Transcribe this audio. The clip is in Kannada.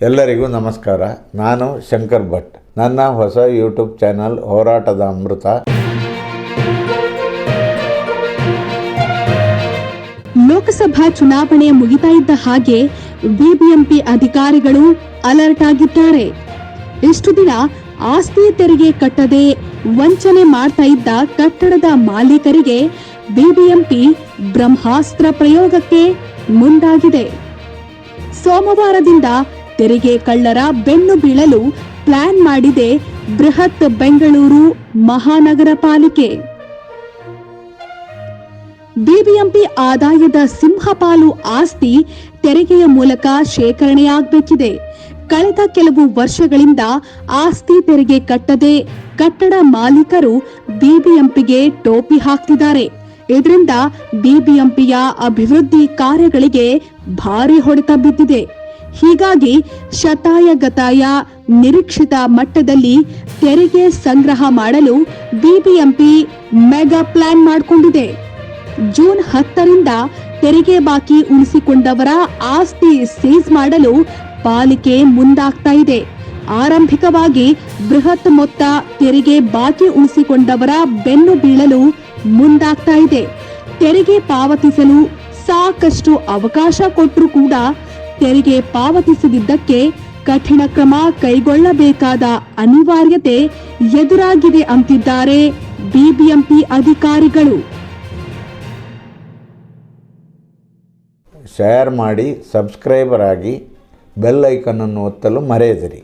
ಎಲ್ಲರಿಗೂ ನಮಸ್ಕಾರ. ನಾನು ಶಂಕರ್ ಭಟ್. ನನ್ನ ಹೊಸ ಯೂಟ್ಯೂಬ್ ಚಾನಲ್ ಹೋರಾಟದ ಅಮೃತ. ಲೋಕಸಭಾ ಚುನಾವಣೆ ಮುಗಿತಾ ಇದ್ದ ಹಾಗೆ ಬಿಬಿಎಂಪಿ ಅಧಿಕಾರಿಗಳು ಅಲರ್ಟ್ ಆಗಿದ್ದಾರೆ. ಇಷ್ಟು ದಿನ ಆಸ್ತಿ ತೆರಿಗೆ ಕಟ್ಟದೆ ವಂಚನೆ ಮಾಡ್ತಾ ಇದ್ದ ಕಟ್ಟಡದ ಮಾಲೀಕರಿಗೆ ಬಿಬಿಎಂಪಿ ಬ್ರಹ್ಮಾಸ್ತ್ರ ಪ್ರಯೋಗಕ್ಕೆ ಮುಂದಾಗಿದೆ. ಸೋಮವಾರದಿಂದ ತೆರಿಗೆ ಕಳ್ಳರ ಬೆನ್ನು ಬೀಳಲು ಪ್ಲಾನ್ ಮಾಡಿದೆ ಬೃಹತ್ ಬೆಂಗಳೂರು ಮಹಾನಗರ ಪಾಲಿಕೆ. ಬಿಬಿಎಂಪಿ ಆದಾಯದ ಸಿಂಹಪಾಲು ಆಸ್ತಿ ತೆರಿಗೆಯ ಮೂಲಕ ಶೇಖರಣೆಯಾಗಬೇಕಿದೆ. ಕಳೆದ ಕೆಲವು ವರ್ಷಗಳಿಂದ ಆಸ್ತಿ ತೆರಿಗೆ ಕಟ್ಟದೆ ಕಟ್ಟಡ ಮಾಲೀಕರು ಬಿಬಿಎಂಪಿಗೆ ಟೋಪಿ ಹಾಕ್ತಿದ್ದಾರೆ. ಇದರಿಂದ ಬಿಬಿಎಂಪಿಯ ಅಭಿವೃದ್ಧಿ ಕಾರ್ಯಗಳಿಗೆ ಭಾರಿ ಹೊಡೆತ ಬಿದ್ದಿದೆ. ಹೀಗಾಗಿ ಶತಾಯಗತಾಯ ನಿರೀಕ್ಷಿತ ಮಟ್ಟದಲ್ಲಿ ತೆರಿಗೆ ಸಂಗ್ರಹ ಮಾಡಲು ಬಿಬಿಎಂಪಿ ಮೆಗಾ ಪ್ಲಾನ್ ಮಾಡಿಕೊಂಡಿದೆ. ಜೂನ್ ಹತ್ತರಿಂದ ತೆರಿಗೆ ಬಾಕಿ ಉಳಿಸಿಕೊಂಡವರ ಆಸ್ತಿ ಸೀಸ್ ಮಾಡಲು ಪಾಲಿಕೆ ಮುಂದಾಗ್ತಾ ಇದೆ. ಆರಂಭಿಕವಾಗಿ ಬೃಹತ್ ಮೊತ್ತ ತೆರಿಗೆ ಬಾಕಿ ಉಳಿಸಿಕೊಂಡವರ ಬೆನ್ನು ಬೀಳಲು ಮುಂದಾಗ್ತಾ ಇದೆ. ತೆರಿಗೆ ಪಾವತಿಸಲು ಸಾಕಷ್ಟು ಅವಕಾಶ ಕೊಟ್ಟರೂ ಕೂಡ ತೆರಿಗೆ ಪಾವತಿಸದಿದ್ದಕ್ಕೆ ಕಠಿಣ ಕ್ರಮ ಕೈಗೊಳ್ಳಬೇಕಾದ ಅನಿವಾರ್ಯತೆ ಎದುರಾಗಿದೆ ಅಂತಿದ್ದಾರೆ ಬಿಬಿಎಂಪಿ ಅಧಿಕಾರಿಗಳು. ಶೇರ್ ಮಾಡಿ ಸಬ್ಸ್ಕ್ರೈಬರ್ ಆಗಿ ಬೆಲ್ ಐಕನನ್ನು ಒತ್ತಲು ಮರೆಯದಿರಿ.